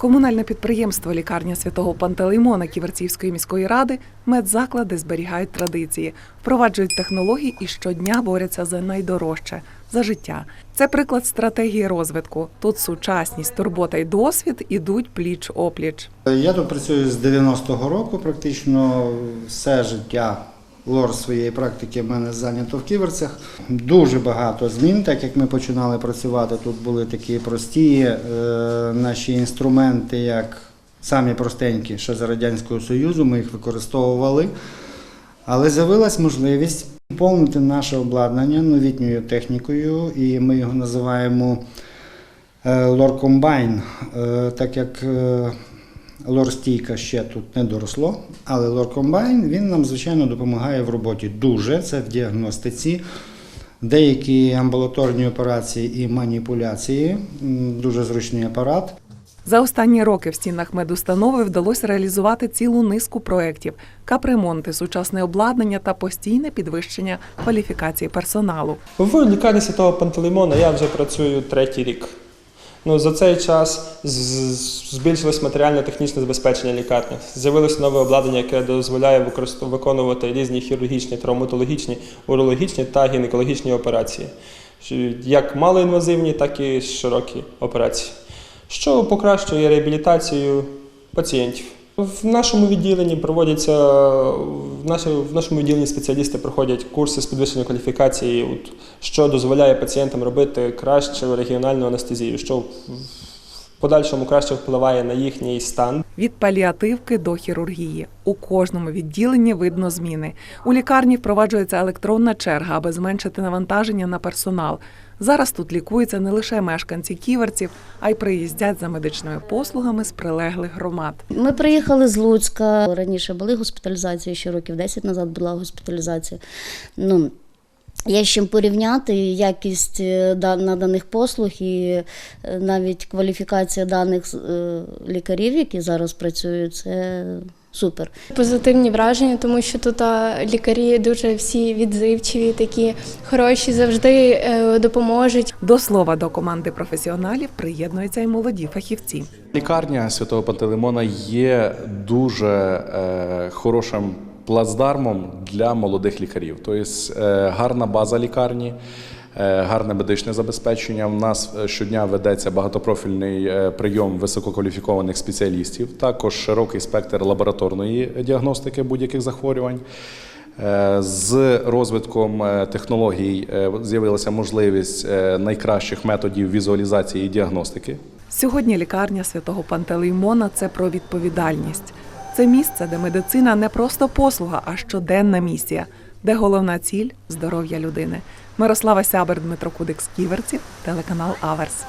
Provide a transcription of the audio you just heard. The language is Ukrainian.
Комунальне підприємство Лікарня святого Пантелеймона Ківерцівської міської ради медзаклади зберігають традиції, впроваджують технології і щодня борються за найдорожче за життя. Це приклад стратегії розвитку. Тут сучасність, турбота і досвід ідуть пліч опліч. Я тут працюю з 90-го року, практично все життя. Лор своєї практики в мене зайнято в ківерцях. Дуже багато змін, так як ми починали працювати, тут були такі прості е, наші інструменти, як самі простенькі, ще за Радянського Союзу, ми їх використовували. Але з'явилась можливість повнити наше обладнання новітньою технікою, і ми його називаємо е, Лор Комбайн, Е, так як е, лор-стійка ще тут не доросло, але лор Комбайн він нам, звичайно, допомагає в роботі дуже. Це в діагностиці. Деякі амбулаторні операції і маніпуляції, дуже зручний апарат. За останні роки в стінах медустанови вдалося реалізувати цілу низку проєктів, капремонти, сучасне обладнання та постійне підвищення кваліфікації персоналу. В лікарні Святого Пантелеймона я вже працюю третій рік. Ну, за цей час збільшилось матеріально-технічне забезпечення лікарні. З'явилось нове обладнання, яке дозволяє виконувати різні хірургічні, травматологічні, урологічні та гінекологічні операції, як малоінвазивні, так і широкі операції, що покращує реабілітацію пацієнтів. В нашому відділенні проводяться в нашому, відділенні спеціалісти проходять курси з підвищення кваліфікації, що дозволяє пацієнтам робити кращу регіональну анестезію, що в подальшому краще впливає на їхній стан. Від паліативки до хірургії у кожному відділенні видно зміни. У лікарні впроваджується електронна черга, аби зменшити навантаження на персонал. Зараз тут лікуються не лише мешканці ківерців, а й приїздять за медичними послугами з прилеглих громад. Ми приїхали з Луцька. Раніше були госпіталізації, ще років 10 назад була госпіталізація. Ну, Є з чим порівняти якість е, да- наданих послуг і е, навіть кваліфікація даних е, лікарів, які зараз працюють, це супер. Позитивні враження, тому що тут лікарі дуже всі відзивчиві, такі хороші, завжди допоможуть. До слова, до команди професіоналів приєднуються й молоді фахівці. Лікарня Святого Пантелеймона є дуже е, хорошим плацдармом для молодих лікарів. Тобто е, гарна база лікарні, е, гарне медичне забезпечення. У нас е, щодня ведеться багатопрофільний прийом висококваліфікованих спеціалістів, також широкий спектр лабораторної діагностики будь-яких захворювань. З розвитком технологій з'явилася можливість найкращих методів візуалізації і діагностики. Сьогодні лікарня святого Пантелеймона це про відповідальність. Це місце, де медицина не просто послуга, а щоденна місія, де головна ціль здоров'я людини. Мирослава Сябер, Дмитро Кудик з Ківерців, телеканал Аверс.